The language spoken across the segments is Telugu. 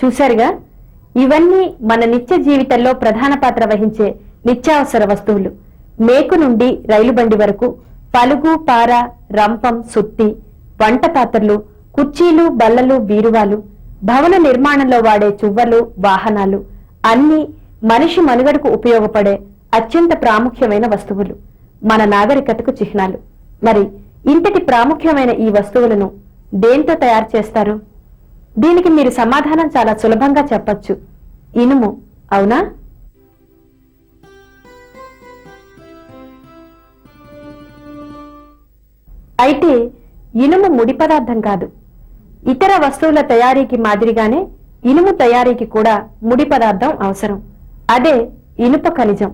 చూశారుగా? ఇవన్నీ మన నిత్య జీవితంలో ప్రధాన పాత్ర వహించే నిత్యావసర వస్తువులు. మేకు నుండి రైలు బండి వరకు పలుగు పార రంపం సుత్తి వంట పాత్రలు కుర్చీలు బల్లలు బీరువాలు భవన నిర్మాణంలో వాడే చువ్వలు వాహనాలు అన్ని మనిషి మనుగడకు ఉపయోగపడే అత్యంత ప్రాముఖ్యమైన వస్తువులు. మన నాగరికతకు చిహ్నాలు. మరి ఇంతటి ప్రాముఖ్యమైన ఈ వస్తువులను దేంతో తయారు చేస్తారు? దీనికి మీరు సమాధానం చాలా సులభంగా చెప్పచ్చు. ఇనుము అవునా? అయితే ఇనుము ముడి పదార్థం కాదు. ఇతర వస్తువుల తయారీకి మాదిరిగానే ఇనుము తయారీకి కూడా ముడి పదార్థం అవసరం. అదే ఇనుప ఖనిజం.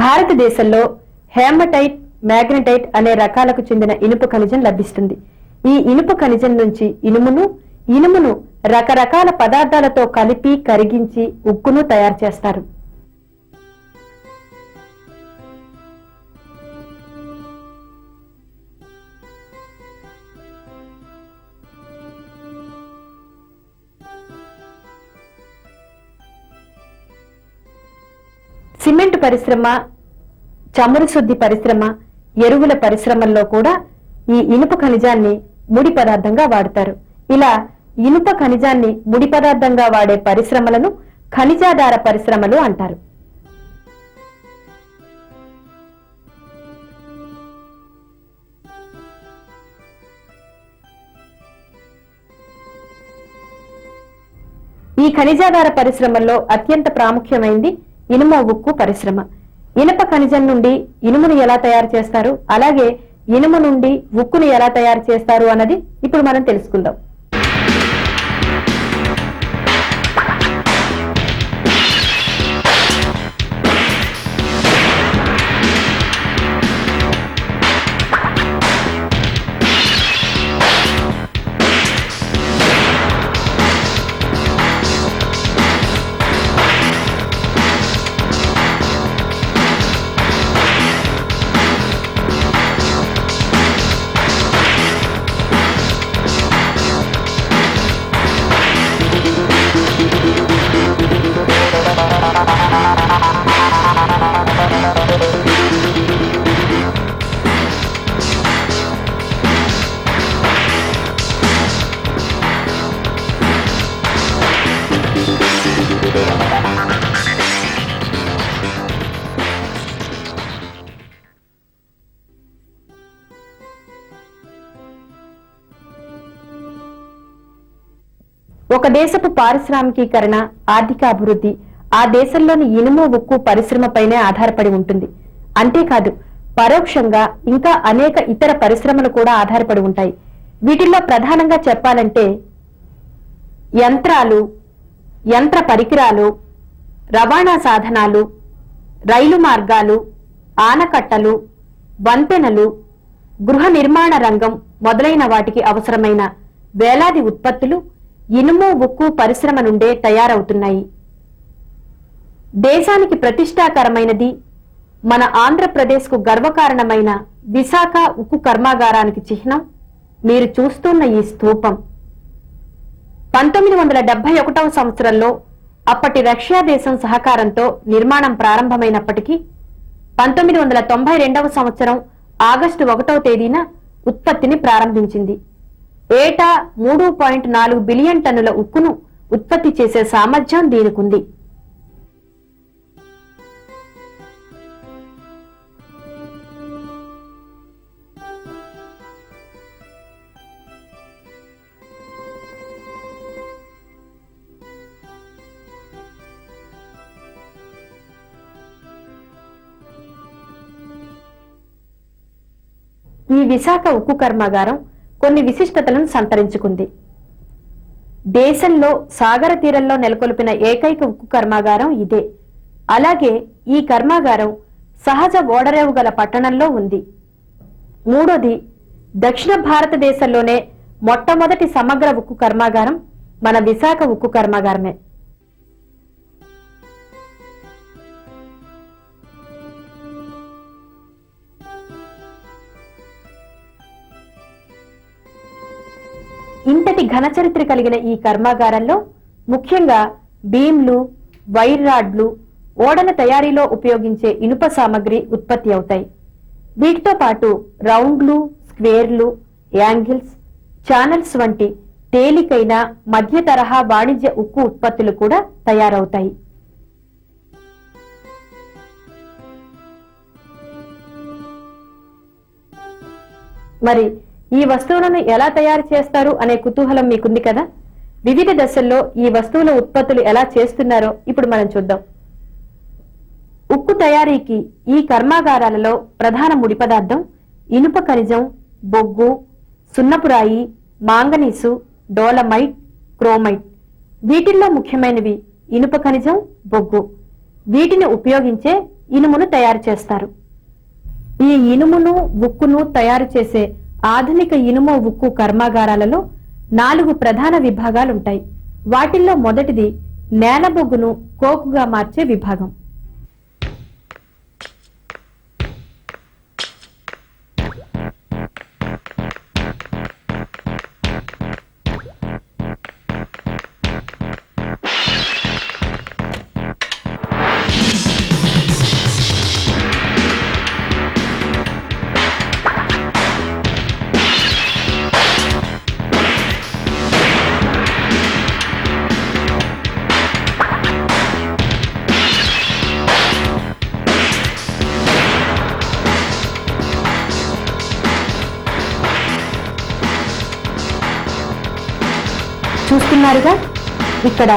భారతదేశంలో హేమటైట్ మ్యాగ్నటైట్ అనే రకాలకు చెందిన ఇనుప ఖనిజం లభిస్తుంది. ఈ ఇనుప ఖనిజం నుంచి ఇనుమును ఇనుమును రకరకాల పదార్థాలతో కలిపి కరిగించి ఉక్కును తయారు చేస్తారు. సిమెంట్ పరిశ్రమ చమురు శుద్ధి పరిశ్రమ ఎరువుల పరిశ్రమల్లో కూడా ఈ ఇనుప ఖనిజాన్ని ముడి పదార్థంగా వాడతారు. ఇలా ఇనుప ఖనిజాన్ని ముడి పదార్థంగా వాడే పరిశ్రమలను ఖనిజాధార పరిశ్రమలు అంటారు. ఈ ఖనిజాధార పరిశ్రమల్లో అత్యంత ప్రాముఖ్యమైంది ఇనుము ఉక్కు పరిశ్రమ. ఇనుప ఖనిజం నుండి ఇనుమును ఎలా తయారు చేస్తారు? అలాగే ఇనుము నుండి ఉక్కును ఎలా తయారు చేస్తారు అన్నది ఇప్పుడు మనం తెలుసుకుందాం. ఒక దేశపు పారిశ్రామికీకరణ ఆర్థిక అభివృద్ధి ఆ దేశంలోని ఇనుము ఉక్కు పరిశ్రమపైనే ఆధారపడి ఉంటుంది. అంతేకాదు పరోక్షంగా ఇంకా అనేక ఇతర పరిశ్రమలు కూడా ఆధారపడి ఉంటాయి. వీటిల్లో ప్రధానంగా చెప్పాలంటే యంత్రాలు యంత్ర పరికరాలు రవాణా సాధనాలు రైలు మార్గాలు ఆనకట్టలు వంతెనలు గృహ నిర్మాణ రంగం మొదలైన వాటికి అవసరమైన వేలాది ఉత్పత్తులు ఇనుము ఉక్కు పరిశ్రమ నుండే తయారవుతున్నాయి. దేశానికి ప్రతిష్టాకరమైనది మన ఆంధ్రప్రదేశ్కు గర్వకారణమైన విశాఖ ఉక్కు కర్మాగారానికి చిహ్నం. మీరు చూస్తున్న ఈ స్థూపం. పంతొమ్మిది వందల డెబ్బై ఒకటవ సంవత్సరంలో అప్పటి రష్యా దేశం సహకారంతో నిర్మాణం ప్రారంభమైనప్పటికీ పంతొమ్మిది వందల తొంభై రెండవ సంవత్సరం ఆగస్టు ఒకటవ తేదీన ఉత్పత్తిని ప్రారంభించింది. ఏటా మూడు పాయింట్ నాలుగు బిలియన్ టన్నుల ఉక్కును ఉత్పత్తి చేసే సామర్థ్యం దీనికుంది. ఈ విశాఖ ఉక్కు కర్మాగారం కొన్ని విశిష్టతలను సంతరించుకుంది. దేశంలో సాగర తీరంలో నెలకొల్పిన ఏకైక ఉక్కు కర్మాగారం ఇదే. అలాగే ఈ కర్మాగారం సహజ ఓడరేవు గల పట్టణంలో ఉంది. మూడోది దక్షిణ భారతదేశంలోనే మొట్టమొదటి సమగ్ర ఉక్కు కర్మాగారం మన విశాఖ ఉక్కు కర్మాగారమే. ఇంతటి ఘనచరిత్ర కలిగిన ఈ కర్మాగారంలో ముఖ్యంగా బీమ్లు వైర్ రాడ్లు ఓడల తయారీలో ఉపయోగించే ఇనుప సామగ్రి ఉత్పత్తి అవుతాయి. వీటితో పాటు రౌండ్లు స్క్వేర్లు యాంగిల్స్ ఛానల్స్ వంటి తేలికైన మధ్య తరహా వాణిజ్య ఉక్కు ఉత్పత్తులు కూడా తయారవుతాయి. మరి ఈ వస్తువులను ఎలా తయారు చేస్తారు అనే కుతూహలం మీకుంది కదా? వివిధ దశల్లో ఈ వస్తువుల ఉత్పత్తులు ఎలా చేస్తున్నారో ఇప్పుడు మనం చూద్దాం. ఉక్కు తయారీకి ఈ కర్మాగారాలలో ప్రధాన ముడి పదార్థం ఇనుప ఖనిజం బొగ్గు సున్నపురాయి మాంగనీసు డోలమైట్ క్రోమైట్. వీటిల్లో ముఖ్యమైనవి ఇనుప ఖనిజం బొగ్గు. వీటిని ఉపయోగించే ఇనుమును తయారు చేస్తారు. ఈ ఇనుమును ఉక్కును తయారు చేసే ఆధునిక ఇనుము ఉక్కు కర్మాగారాలలో నాలుగు ప్రధాన విభాగాలుంటాయి. వాటిల్లో మొదటిది నేలబొగ్గును కోకుగా మార్చే విభాగం. ఇక్కడ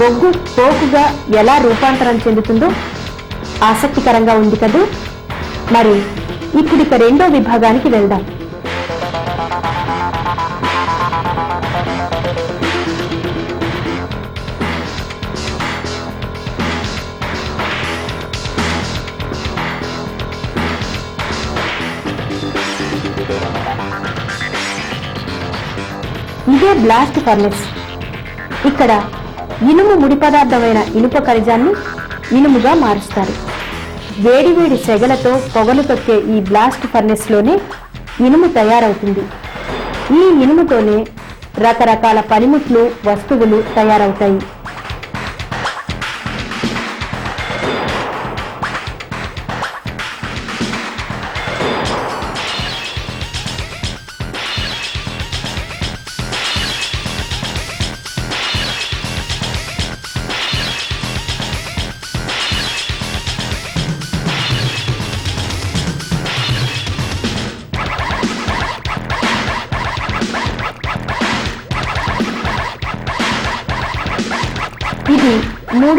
బొగ్గు పోకుగా ఎలా రూపాంతరం చెందుతుందో ఆసక్తికరంగా ఉంది కదూ? మరి ఇప్పుడు ఇక రెండో విభాగానికి వెళ్దాం. ఇదే బ్లాస్ట్ ఫర్నెస్. ఇక్కడ ఇనుము ముడి పదార్థమైన ఇనుప ఖనిజాన్ని ఇనుముగా మారుస్తారు. వేడివేడి సెగలతో పొగలు తొక్కే ఈ బ్లాస్ట్ ఫర్నెస్లోనే ఇనుము తయారవుతుంది. ఈ ఇనుముతోనే రకరకాల పనిముట్లు వస్తువులు తయారవుతాయి.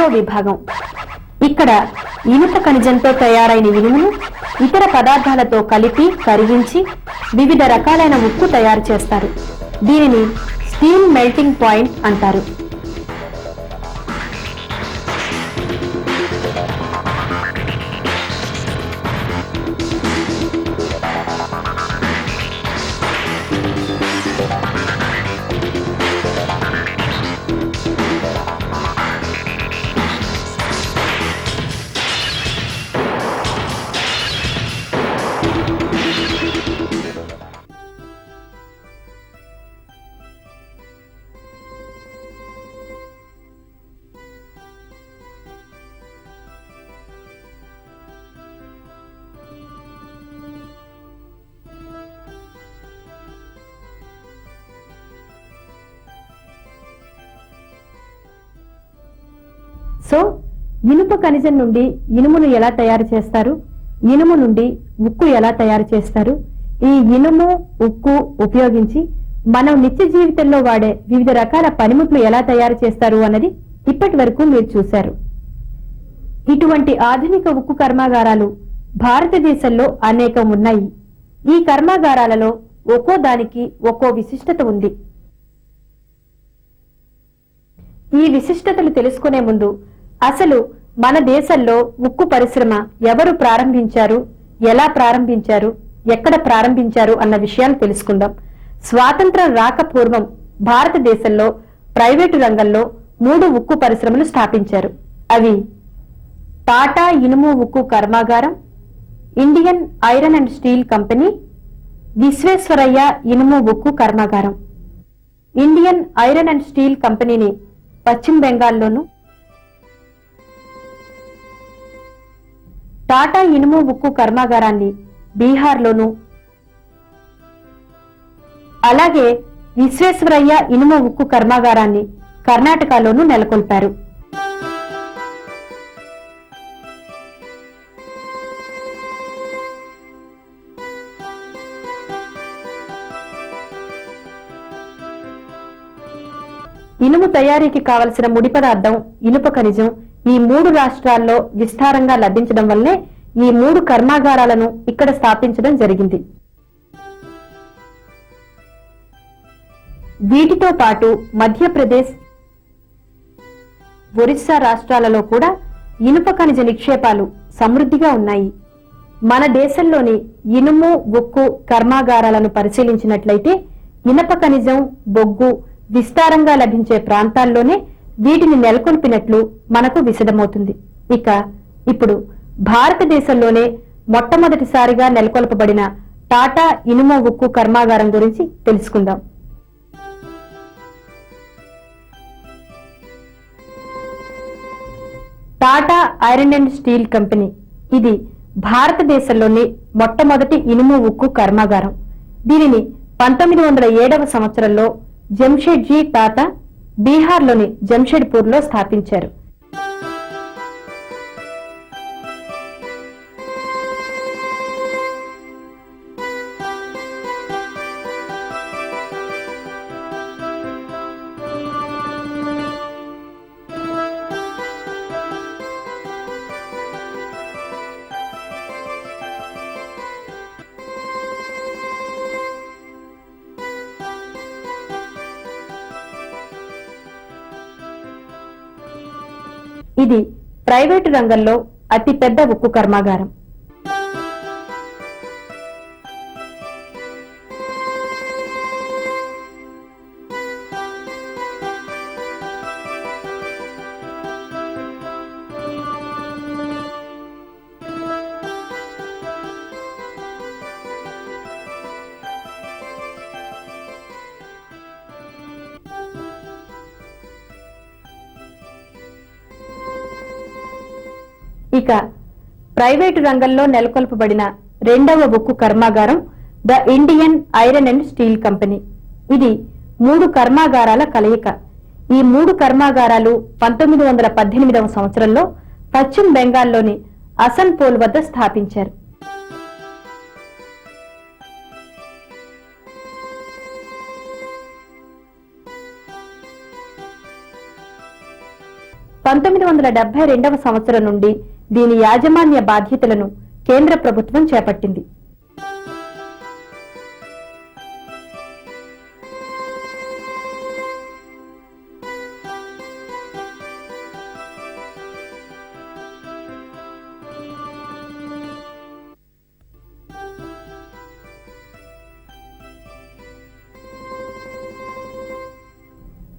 మూడో విభాగం. ఇక్కడ ఇనుప ఖనిజంతో తయారైన ఇనుమును ఇతర పదార్థాలతో కలిపి కరిగించి వివిధ రకాలైన ఉక్కు తయారు చేస్తారు. దీనిని స్టీల్ మెల్టింగ్ పాయింట్ అంటారు. ఇనుప ఖనిజం నుండి ఇనుమును ఎలా తయారు చేస్తారు? ఇనుము నుండి ఉక్కు ఎలా తయారు చేస్తారు? ఈ ఇనుము ఉక్కు ఉపయోగించి మనం నిత్య జీవితంలో వాడే వివిధ రకాల పనిముట్లు ఎలా తయారు చేస్తారు అన్నది ఇప్పటి వరకు మీరు చూశారు. ఇటువంటి ఆధునిక ఉక్కు కర్మాగారాలు భారతదేశంలో అనేకం ఉన్నాయి. ఈ కర్మాగారాలలో ఒక్కో దానికి ఒక్కో విశిష్టత ఉంది. ఈ విశిష్టతలు తెలుసుకునే ముందు అసలు మన దేశంలో ఉక్కు పరిశ్రమ ఎవరు ప్రారంభించారు? ఎలా ప్రారంభించారు? ఎక్కడ ప్రారంభించారు? అన్న విషయాలు తెలుసుకుందాం. స్వాతంత్రం రాక పూర్వం భారతదేశంలో ప్రైవేటు రంగంలో మూడు ఉక్కు పరిశ్రమలు స్థాపించారు. అవి టాటా ఇనుము ఉక్కు కర్మాగారం Indian iron and steel company Visvesvaraya ఇనుము ఉక్కు కర్మాగారం. ఇండియన్ ఐరన్ అండ్ స్టీల్ కంపెనీని పశ్చిమ బెంగాల్లోను టాటా ఇనుము ఉక్కు కర్మాగారాన్ని బీహార్లోను అలాగే విశ్వేశ్వరయ్య ఇనుము ఉక్కు కర్మాగారాన్ని కర్ణాటకలోనూ నెలకొల్పారు. ఇనుము తయారీకి కావలసిన ముడి పదార్థం ఇనుప ఖనిజం ఈ మూడు రాష్ట్రాల్లో విస్తారంగా లభించడం వల్లే ఈ మూడు కర్మాగారాలను ఇక్కడ స్థాపించడం జరిగింది. వీటితో పాటు మధ్యప్రదేశ్ ఒరిస్సా రాష్ట్రాలలో కూడా ఇనుప ఖనిజ నిక్షేపాలు సమృద్ధిగా ఉన్నాయి. మన దేశంలోని ఇనుము ఉక్కు కర్మాగారాలను పరిశీలించినట్లయితే ఇనప ఖనిజం బొగ్గు విస్తారంగా లభించే ప్రాంతాల్లోనే వీటిని నెలకొల్పినట్లు మనకు విశదమవుతుంది. ఇక ఇప్పుడు భారతదేశంలోనే మొట్టమొదటిసారిగా నెలకొల్పబడిన టాటా ఇనుమ ఉక్కు కర్మాగారం గురించి తెలుసుకుందాం. Tata iron and steel company ఇది భారతదేశంలోని మొట్టమొదటి ఇనుము ఉక్కు కర్మాగారం. దీనిని పంతొమ్మిది వందల ఏడవ సంవత్సరంలో జంషెడ్జీ టాటా బీహార్లోని జంషెడ్పూర్లో స్థాపించారు. ప్రైవేటు రంగంలో అతి పెద్ద ఉక్కు కర్మాగారం. ప్రైవేటు రంగంలో నెలకొల్పబడిన రెండవ ఉక్కు కర్మాగారం the Indian iron and steel company. ఇది మూడు కర్మాగారాల కలయిక. ఈ మూడు కర్మాగారాలు పంతొమ్మిది వందల పద్దెనిమిదవ సంవత్సరంలో పశ్చిమ బెంగాల్లోని అసన్పోల్ వద్ద స్థాపించారు. పంతొమ్మిది వందల డెబ్బై రెండవ సంవత్సరం నుండి దీని యాజమాన్య బాధ్యతలను కేంద్ర ప్రభుత్వం చేపట్టింది.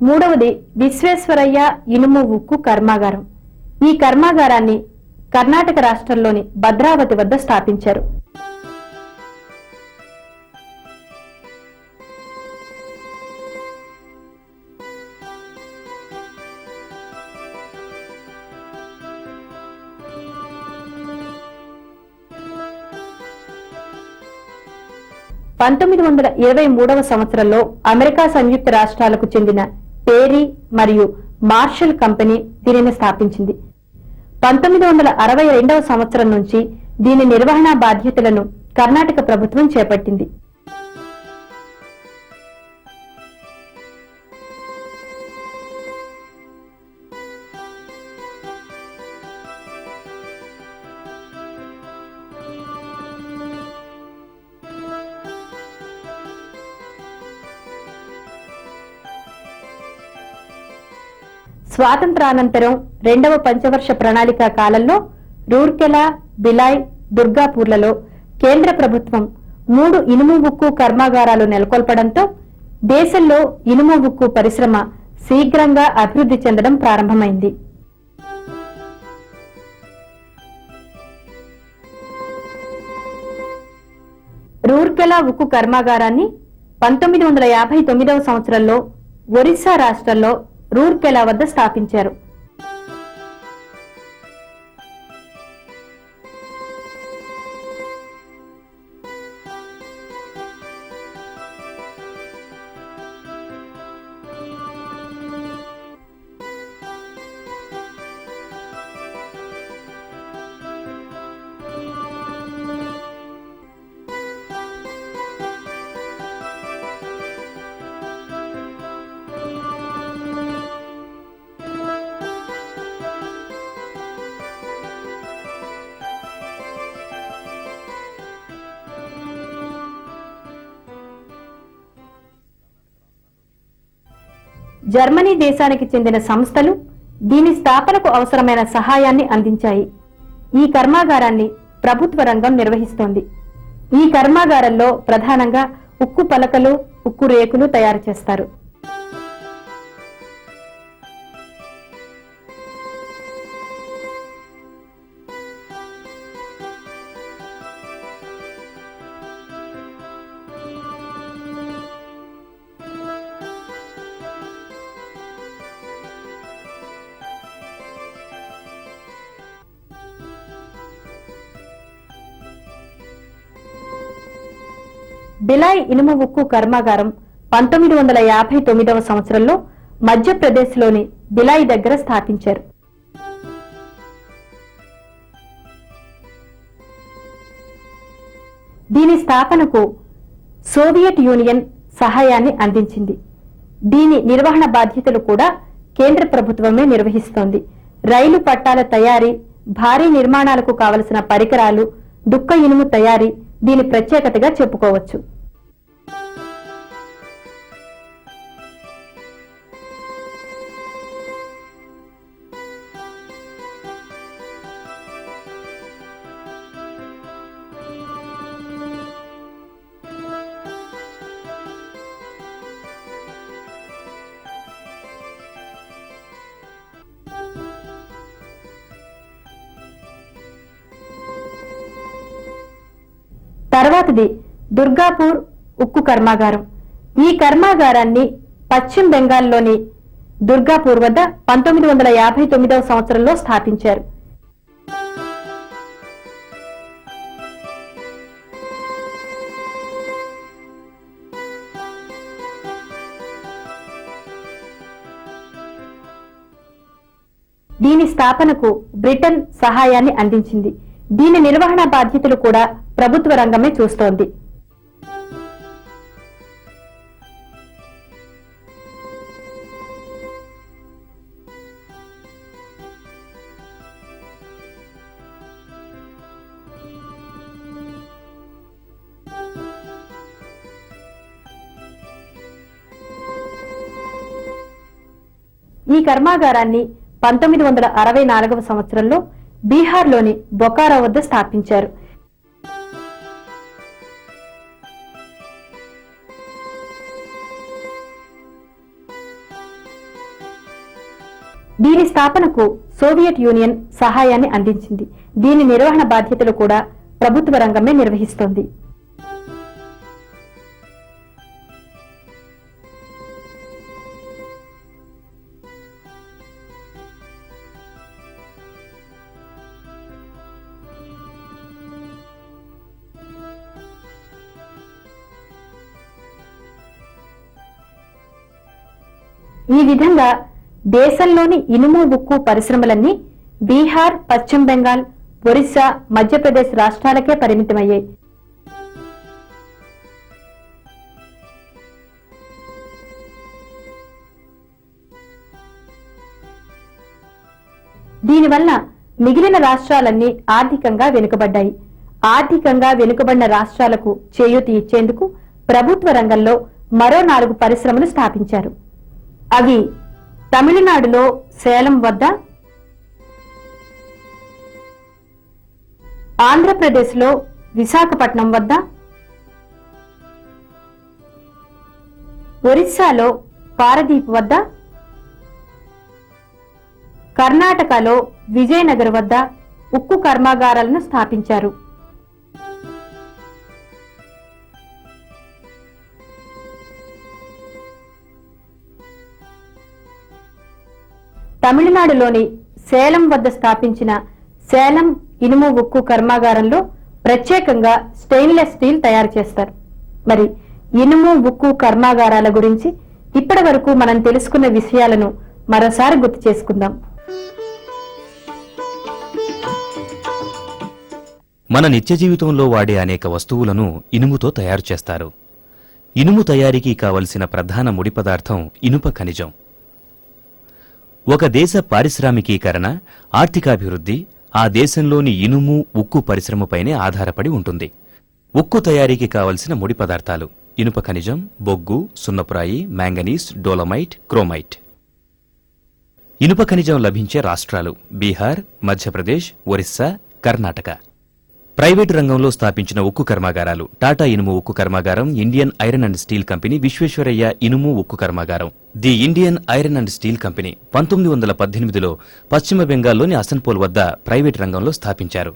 మూడవది విశ్వేశ్వరయ్య ఇనుము ఉక్కు కర్మాగారం. ఈ కర్మాగారాన్ని కర్ణాటక రాష్ట్రంలోని భద్రావతి వద్ద స్థాపించారు. పంతొమ్మిది వందల ఇరవై మూడవ సంవత్సరంలో అమెరికా సంయుక్త రాష్ట్రాలకు చెందిన పేరీ మరియు మార్షల్ కంపెనీ దీనిని స్థాపించింది. పంతొమ్మిది వందల అరవై రెండవ సంవత్సరం నుంచి దీని నిర్వహణ బాధ్యతలను కర్ణాటక ప్రభుత్వం చేపట్టింది. స్వాతంత్రానంతరం రెండవ పంచవర్ష ప్రణాళిక కాలంలో రూర్కెలా బిలాయ్ దుర్గాపూర్లలో కేంద్ర ప్రభుత్వం మూడు ఇనుము ఉక్కు కర్మాగారాలు నెలకొల్పడంతో దేశంలో ఇనుము ఉక్కు పరిశ్రమ శీఘ్రంగా అభివృద్ధి చెందడం ప్రారంభమైంది. రూర్కెలా ఉక్కు కర్మాగారాన్ని పంతొమ్మిది వందల యాభై తొమ్మిదవ సంవత్సరంలో ఒరిస్సా రాష్ట్రంలో రూర్కెలా వద్ద స్థాపించారు. జర్మనీ దేశానికి చెందిన సంస్థలు దీని స్థాపనకు అవసరమైన సహాయాన్ని అందించాయి. ఈ కర్మాగారాన్ని ప్రభుత్వ రంగం నిర్వహిస్తోంది. ఈ కర్మాగారంలో ప్రధానంగా ఉక్కు పలకలు ఉక్కు రేకులు తయారు చేస్తారు. భిలాయ్ ఇనుము ఉక్కు కర్మాగారం పంతొమ్మిది వందల యాభై తొమ్మిదవ సంవత్సరంలో మధ్యప్రదేశ్లోని భిలాయ్ దగ్గర స్థాపించారు. దీని స్థాపనకు సోవియట్ యూనియన్ సహాయాన్ని అందించింది. దీని నిర్వహణ బాధ్యతలు కూడా కేంద్ర ప్రభుత్వమే నిర్వహిస్తోంది. రైలు పట్టాల తయారీ భారీ నిర్మాణాలకు కావలసిన పరికరాలు దుక్క ఇనుము తయారీ దీని ప్రత్యేకతగా చెప్పుకోవచ్చు. తర్వాతది దుర్గాపూర్ ఉక్కు కర్మాగారం. ఈ కర్మాగారాన్ని పశ్చిమ బెంగాల్లోని దుర్గాపూర్ వద్ద పంతొమ్మిది వందల యాభై తొమ్మిదవ సంవత్సరంలో స్థాపించారు. దీని స్థాపనకు బ్రిటన్ సహాయాన్ని అందించింది. దీని నిర్వహణ బాధ్యతలు కూడా ప్రభుత్వ రంగమే చూస్తోంది. ఈ కర్మాగారాన్ని పంతొమ్మిది వందల అరవై నాలుగవ సంవత్సరంలో బీహార్లోని బొకారో వద్ద స్థాపించారు. దీని స్థాపనకు సోవియట్ యూనియన్ సహాయాన్ని అందించింది. దీని నిర్వహణ బాధ్యతలు కూడా ప్రభుత్వ రంగమే నిర్వహిస్తోంది. ఈ విధంగా దేశంలోని ఇనుము ఉక్కు పరిశ్రమలన్నీ బీహార్ పశ్చిమ బెంగాల్ ఒరిస్సా మధ్యప్రదేశ్ రాష్ట్రాలకే పరిమితమయ్యాయి. దీనివల్ల మిగిలిన రాష్ట్రాలన్నీ ఆర్థికంగా వెనుకబడ్డాయి. ఆర్థికంగా వెనుకబడిన రాష్ట్రాలకు చేయూతి ఇచ్చేందుకు ప్రభుత్వ రంగంలో మరో నాలుగు పరిశ్రమలు స్థాపించారు. అవి తమిళనాడులో సేలం వద్ద ఆంధ్రప్రదేశ్లో విశాఖపట్నం వద్ద ఒరిస్సాలో పారదీప్ వద్ద కర్ణాటకలో విజయనగర్ వద్ద ఉక్కు కర్మాగారాలను స్థాపించారు. తమిళనాడులోని సేలం వద్ద స్థాపించిన సేలం ఇనుము ఉక్కు కర్మాగారంలో ప్రత్యేకంగా స్టెయిన్లెస్ స్టీల్ తయారు చేస్తారు. మరి ఇనుము ఉక్కు కర్మాగారాల గురించి ఇప్పటి వరకు మనం తెలుసుకున్న విషయాలను మరోసారి గుర్తు చేసుకుందాం. మన నిత్య జీవితంలో వాడే అనేక వస్తువులను ఇనుముతో తయారు చేస్తారు. ఇనుము తయారీకి కావలసిన ప్రధాన ముడి పదార్థం ఇనుప ఖనిజం. ఒక దేశ పారిశ్రామికీకరణ ఆర్థికాభివృద్ధి ఆ దేశంలోని ఇనుము ఉక్కు పరిశ్రమపైనే ఆధారపడి ఉంటుంది. ఉక్కు తయారీకి కావలసిన ముడి పదార్థాలు ఇనుప ఖనిజం బొగ్గు సున్నపురాయి మ్యాంగనీస్ డోలమైట్ క్రోమైట్. ఇనుప ఖనిజం లభించే రాష్ట్రాలు బీహార్ మధ్యప్రదేశ్ ఒరిస్సా కర్ణాటక. ప్రైవేటు రంగంలో స్థాపించిన ఉక్కు కర్మాగారాలు. టాటా ఇనుము ఉక్కు కర్మాగారం Indian iron and steel company Visvesvaraya ఇనుము ఉక్కు కర్మాగారం. The Indian iron and steel company పంతొమ్మిది వందల పద్దెనిమిదిలో పశ్చిమ బెంగాల్లోని అసన్పోల్ వద్ద ప్రైవేటు రంగంలో స్థాపించారు.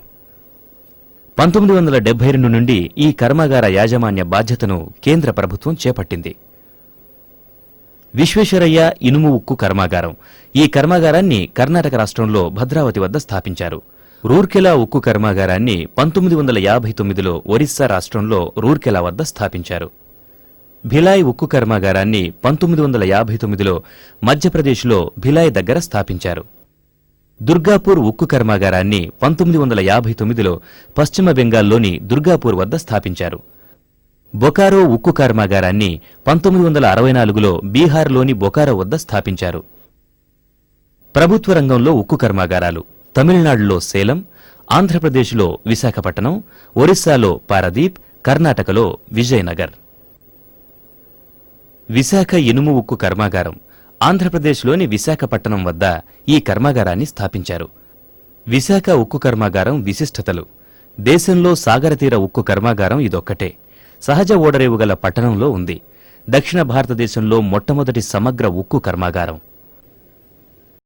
పంతొమ్మిది వందల డెబ్బై రెండు నుండి ఈ కర్మాగార యాజమాన్య బాధ్యతను కేంద్ర ప్రభుత్వం చేపట్టింది. విశ్వేశ్వరయ్య ఇనుము ఉక్కు కర్మాగారం. ఈ కర్మాగారాన్ని కర్ణాటక రాష్ట్రంలో భద్రావతి వద్ద స్థాపించారు. రూర్కెలా ఉక్కు కర్మాగారాన్ని పంతొమ్మిది వందల యాభై తొమ్మిదిలో ఒరిస్సా రాష్ట్రంలో రూర్కెలా వద్ద స్థాపించారు. భిలాయ్ ఉక్కు కర్మాగారాన్ని పంతొమ్మిది వందల యాభై తొమ్మిదిలో మధ్యప్రదేశ్లో భిలాయ్ దగ్గర స్థాపించారు. దుర్గాపూర్ ఉక్కు కర్మాగారాన్ని పంతొమ్మిది వందల యాభై తొమ్మిదిలో పశ్చిమ బెంగాల్లోని దుర్గాపూర్ వద్ద స్థాపించారు. బొకారో ఉక్కు కర్మాగారాన్ని పంతొమ్మిది వందల అరవై నాలుగులో బీహార్లోని బొకారో వద్ద స్థాపించారు. ప్రభుత్వ రంగంలో ఉక్కు కర్మాగారాలు. తమిళనాడులో సేలం ఆంధ్రప్రదేశ్లో విశాఖపట్నం ఒరిస్సాలో పారదీప్ కర్ణాటకలో విజయనగర్. విశాఖ ఇనుము ఉక్కు కర్మాగారం ఆంధ్రప్రదేశ్లోని విశాఖపట్నం వద్ద ఈ కర్మాగారాన్ని స్థాపించారు. విశాఖ ఉక్కు కర్మాగారం విశిష్టతలు. దేశంలో సాగరతీర ఉక్కు కర్మాగారం ఇదొక్కటే. సహజ ఓడరేవు గల పట్టణంలో ఉంది. దక్షిణ భారతదేశంలో మొట్టమొదటి సమగ్ర ఉక్కు కర్మాగారం.